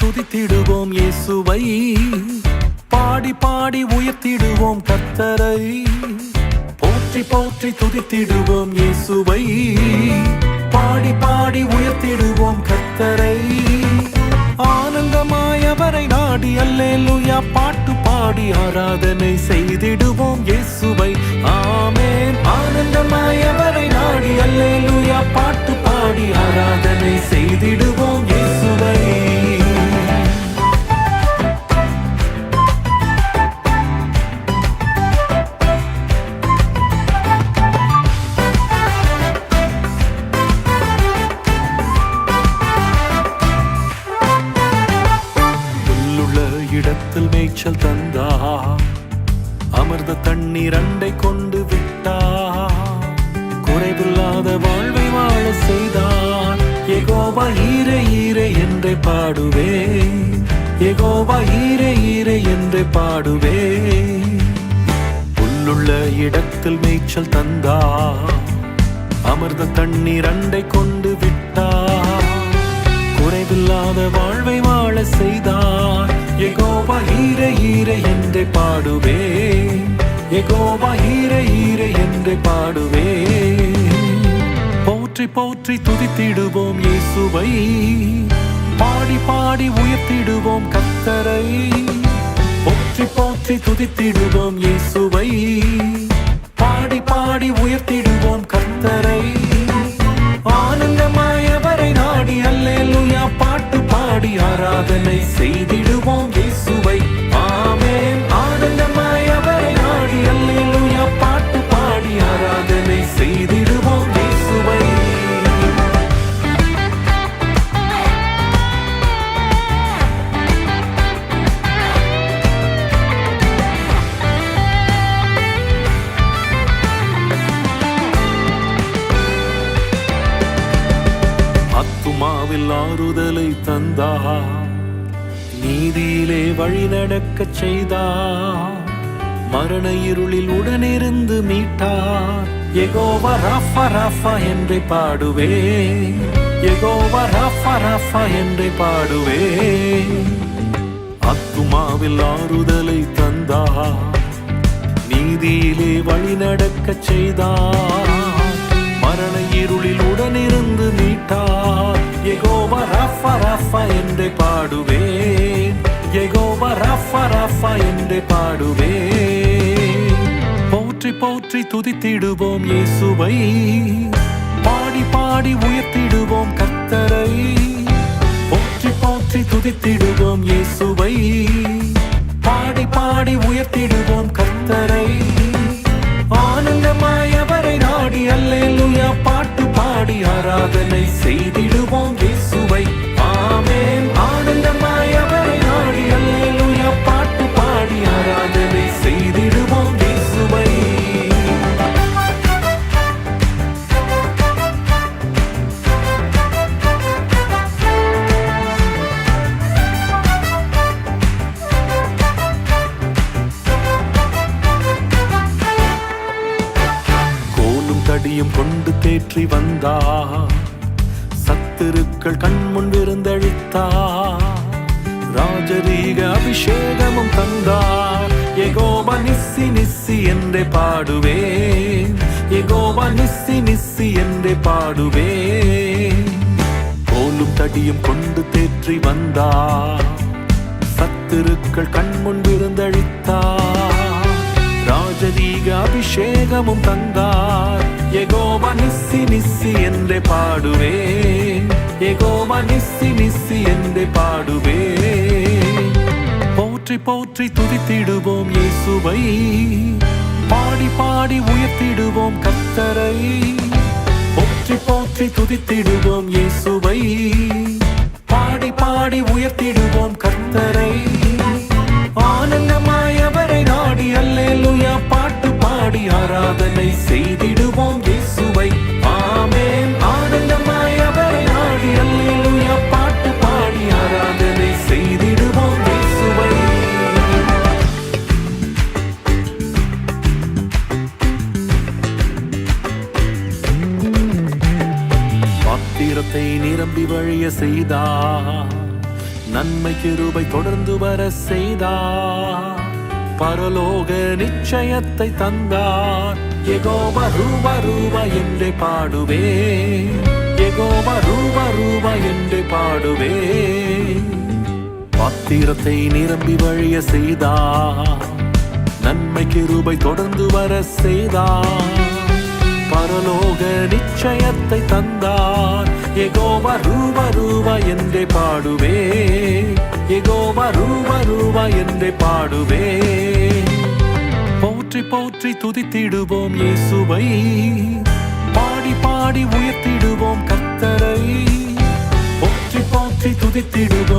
துதித்திடுவோம் இயேசுவை. பாடி பாடி உயர்த்திடுவோம் கத்தரை போற்றி போற்றி துதித்திடுவோம் இயேசுவை. பாடி பாடி உயர்த்திடுவோம் கத்தரை ஆனந்தமாய் அவரை நாடி அல்லேலுயா. பாட்டு பாடி ஆராதனை செய்திடுவோம் இயேசுவை. ஆமேன். ஆனந்தமாய் அவரை நாடி அல்லேலுயா. பாட்டு இடத்தில் தந்தா. அமர்ந்த தண்ணீர் அண்டை கொண்டு விட்டா. குறைவில்லாத வாழ்வை வாழ செய்தான் எகோவா ஈரே ஈரே என்றே பாடுவே. எகோவா ஈரே ஈரே என்றே பாடுவே. புல்லுள்ள இடத்தில் மேய்ச்சல் தந்தா. அமர்ந்த தண்ணீர் அண்டை கொண்டு விட்டா. குறைவில்லாத வாழ்வை வாழ செய்தான் ஈர ஈர பாடுவே. எகோவா ஈர ஈர என்றே பாடுவே. போற்றி போற்றி துதித்திடுவோம் இயேசுவை. பாடி பாடி உயர்த்திடுவோம் கத்தரை போற்றி போற்றி துதித்திடுவோம் இயேசுவை. பாடி பாடி உயர்த்திடுவோம் கத்தரை அத்துமாவில் ஆறுதலை தந்தா நீதியிலே வழி நடக்கச் செய்தா மரண இருளில் உடனிருந்து மீட்டார். எகோவா ராஃபா ராஃபா என்றே பாடுவே. எகோவா ராஃபா ராஃபா என்றே பாடுவே. அத்துமாவில் ஆறுதலை தந்தா நீதியிலே வழி நடக்கச் செய்தார். மரண இருளில் உடனிருந்து மீட்டார். எகோவா ராஃபா ராஃபா என்று பாடுவேன் எகோவா ராஃபா ராஃபா என்று பாடுவேன் போற்றி போற்றி துதித்திடுவோம் இயேசுவை பாடி பாடி உயர்த்திடுவோம் கத்தரை போற்றி போற்றி துதித்திடுவோம் இயேசுவை பாடி பாடி உயர்த்திடுவோம் கத்தரை ஆனந்தமாய் அவரை நாடி அல்லேலூயா பாட்டு பாடி ஆராதனை செய்தி கோலும் கொண்டு தேற்றி வந்தா. சத்திருக்கள் கண்முன் விருந்தழித்தா ராஜரீக அபிஷேகமும் தந்தார் எகோபா நிஸ்ஸி நிஸ்ஸி என்றே பாடுவேன். எகோபா நிஸ்ஸி நிஸ்ஸி என்றே பாடுவேன். கோலும் தடியும் கொண்டு தேற்றி வந்தா. சத்திருக்கள் கண்முன் விருந்தழித்தார் ராஜரீக அபிஷேகமும் தந்தார் எகோவா நிஸ்ஸி நிஸ்ஸி என்றே பாடுவேன் எகோவா நிஸ்ஸி நிஸ்ஸி என்றே பாடுவேன் போற்றி போற்றி துதித்திடுவோம் இயேசுவை பாடி பாடி உயர்த்திடுவோம் கத்தரை போற்றி போற்றி துதித்திடுவோம் இயேசுவை ஆராதனை செய்திடுவோம் இயேசுவை. ஆமென். ஆனந்தமாய் அவரை நாடி அல்லேலூயா. பாட்டு பாடி ஆராதனை செய்திடுவோம் இயேசுவை. பாத்திரத்தை நிரம்பி வழிய செய்தா. நன்மை கிருபை தொடர்ந்து வர செய்தா. பரலோக நிச்சயத்தை தந்தார். எகோப ரூப ரூப என்று பாடுவே. எகோப ரூப ரூப என்று பாடுவே. பாத்திரத்தை நிரம்பி வழிய செய்தார். நன்மைக்கு கிருபை தொடர்ந்து வர செய்தார். பரலோக நிச்சயத்தை தந்தார். எகோவா ரூப ரூபா என்றே பாடுவே. எகோவா ரூப ரூபா என்றே பாடுவே. போற்றி போற்றி துதித்திடுவோம் இயேசுவை. பாடி பாடி உயர்த்திடுவோம் கத்தரை போற்றி போற்றி துதித்திடுவோம்